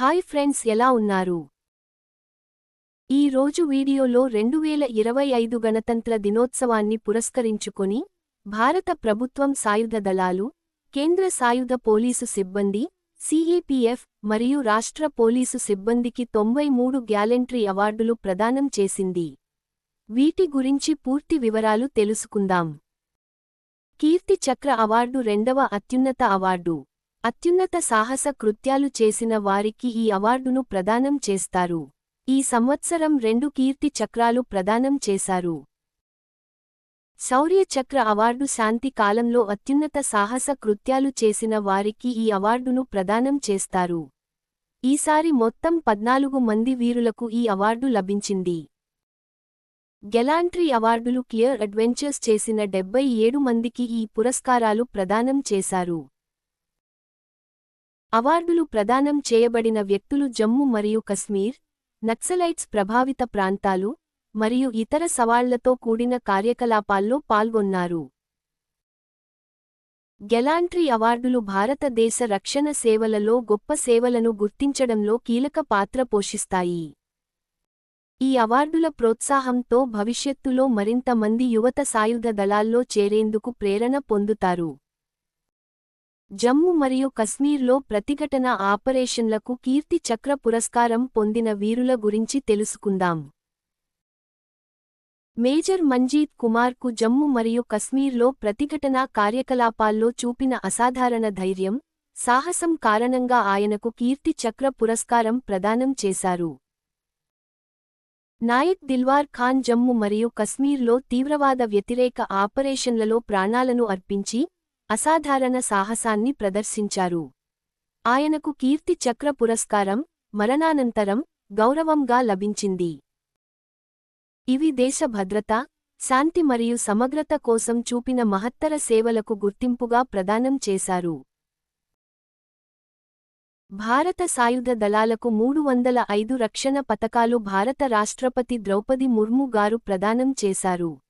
Hi friends ఎలా ఉన్నారు? ఈ రోజు వీడియోలో రెండు వేల ఇరవై ఐదు గణతంత్ర దినోత్సవాన్ని పురస్కరించుకొని భారత ప్రభుత్వం సాయుధ దళాలు కేంద్ర సాయుధ పోలీసు సిబ్బంది సిఏపిఎఫ్ మరియు రాష్ట్ర పోలీసు సిబ్బందికి తొంభై మూడు గ్యాలెంట్రీ అవార్డులు ప్రదానం చేసింది. వీటి గురించి పూర్తి వివరాలు తెలుసుకుందాం. కీర్తి చక్ర అవార్డు రెండవ అత్యున్నత అవార్డు. అత్యున్నత సాహస కృత్యాలు చేసిన వారికి ఈ అవార్డును ప్రదానం చేస్తారు. ఈ సంవత్సరం రెండు కీర్తి చక్రాలు ప్రదానం చేశారు. శౌర్య చక్ర అవార్డు శాంతి కాలంలో అత్యున్నత సాహస కృత్యాలు చేసిన వారికి ఈ అవార్డును ప్రదానం చేస్తారు. ఈసారి మొత్తం పద్నాలుగు మంది వీరులకు ఈ అవార్డు లభించింది. గెలాంట్రీ అవార్డులు క్లియర్ అడ్వెంచర్స్ చేసిన డెబ్బై ఏడు మందికి ఈ పురస్కారాలు ప్రదానం చేశారు. అవార్డులు ప్రదానం చేయబడిన వ్యక్తులు జమ్మూ మరియు కశ్మీర్ నక్సలైట్స్ ప్రభావిత ప్రాంతాలు మరియు ఇతర సవాళ్ళతో కూడిన కార్యకలాపాల్లో పాల్గొన్నారు. గెలాంట్రీ అవార్డులు భారతదేశ రక్షణ సేవలలో గొప్ప సేవలను గుర్తించడంలో కీలక పాత్ర పోషిస్తాయి. ఈ అవార్డుల ప్రోత్సాహంతో భవిష్యత్తులో మరింత మంది యువత సాయుధ దళాల్లో చేరేందుకు ప్రేరణ పొందుతారు. జమ్మూ మరియు కశ్మీర్లో ప్రతిఘటన ఆపరేషన్లకు కీర్తి చక్ర పురస్కారం పొందిన వీరుల గురించి తెలుసుకుందాం. మేజర్ మంజీత్ కుమార్కు జమ్మూ మరియు కశ్మీర్లో ప్రతిఘటనా కార్యకలాపాల్లో చూపిన అసాధారణ ధైర్యం సాహసం కారణంగా ఆయనకు కీర్తి చక్ర పురస్కారం ప్రదానం చేశారు. నాయక్ దిల్వార్ ఖాన్ జమ్మూ మరియు కశ్మీర్లో తీవ్రవాద వ్యతిరేక ఆపరేషన్లలో ప్రాణాలను అర్పించి అసాధారణ సాహసాన్ని ప్రదర్శించారు. ఆయనకు కీర్తి చక్ర పురస్కారం మరణానంతరం గౌరవంగా లభించింది. ఇవి దేశ భద్రత శాంతి మరియు సమగ్రత కోసం చూపిన మహత్తర సేవలకు గుర్తింపుగా ప్రదానం చేశారు. భారత సాయుధ దళాలకు మూడు వందల ఐదు రక్షణ పతకాలు భారత రాష్ట్రపతి ద్రౌపది ముర్ము గారు ప్రదానం చేశారు.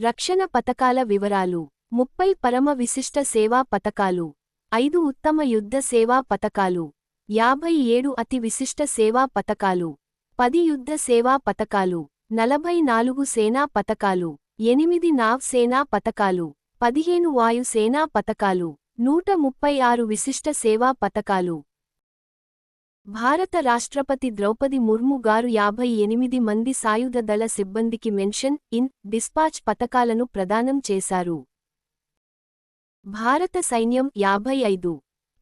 రక్షణ పతకాల వివరాలు ముప్పై పరమ విశిష్ట సేవా పతకాలు ఐదు ఉత్తమ యుద్ధ సేవా పతకాలు యాభై ఏడు అతి విశిష్ట సేవా పతకాలు పది యుద్ధ సేవా పతకాలు నలభై నాలుగు సేనా పతకాలు ఎనిమిది నావ్ సేనా పతకాలు పదిహేను వాయు సేనా పతకాలు నూట ముప్పై ఆరు విశిష్ట సేవా పతకాలు భారత రాష్ట్రపతి ద్రౌపది ముర్ము గారు యాభై ఎనిమిది మంది సాయుధ దళ సిబ్బందికి మెన్షన్ ఇన్ డిస్పాచ్ పతకాలను ప్రదానం చేశారు. భారత సైన్యం యాభై ఐదు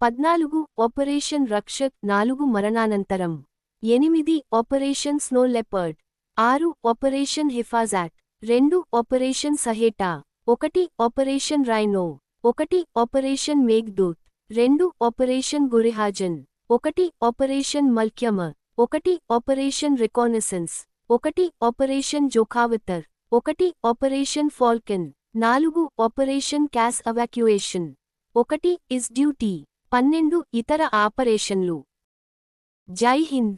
పద్నాలుగు ఆపరేషన్ రక్షక్ నాలుగు మరణానంతరం ఎనిమిది ఆపరేషన్ స్నో లెపర్డ్ ఆరు ఆపరేషన్ హిఫాజాట్ రెండు ఆపరేషన్ సహేటా ఒకటి ఆపరేషన్ రైనో ఒకటి ఆపరేషన్ మేఘ్దూత్ రెండు ఆపరేషన్ గురిహాజన్ ఒకటి ఆపరేషన్ మల్క్యమ ఒకటి ఆపరేషన్ రికానసెన్స్ ఒకటి ఆపరేషన్ జోఖావతర్ ఒకటి ఆపరేషన్ ఫాల్కెన్. నాలుగు ఆపరేషన్ క్యాస్ అవాక్యుయేషన్ ఒకటి ఇస్ డ్యూటీ. పన్నెండు ఇతర ఆపరేషన్లు. జై హింద్.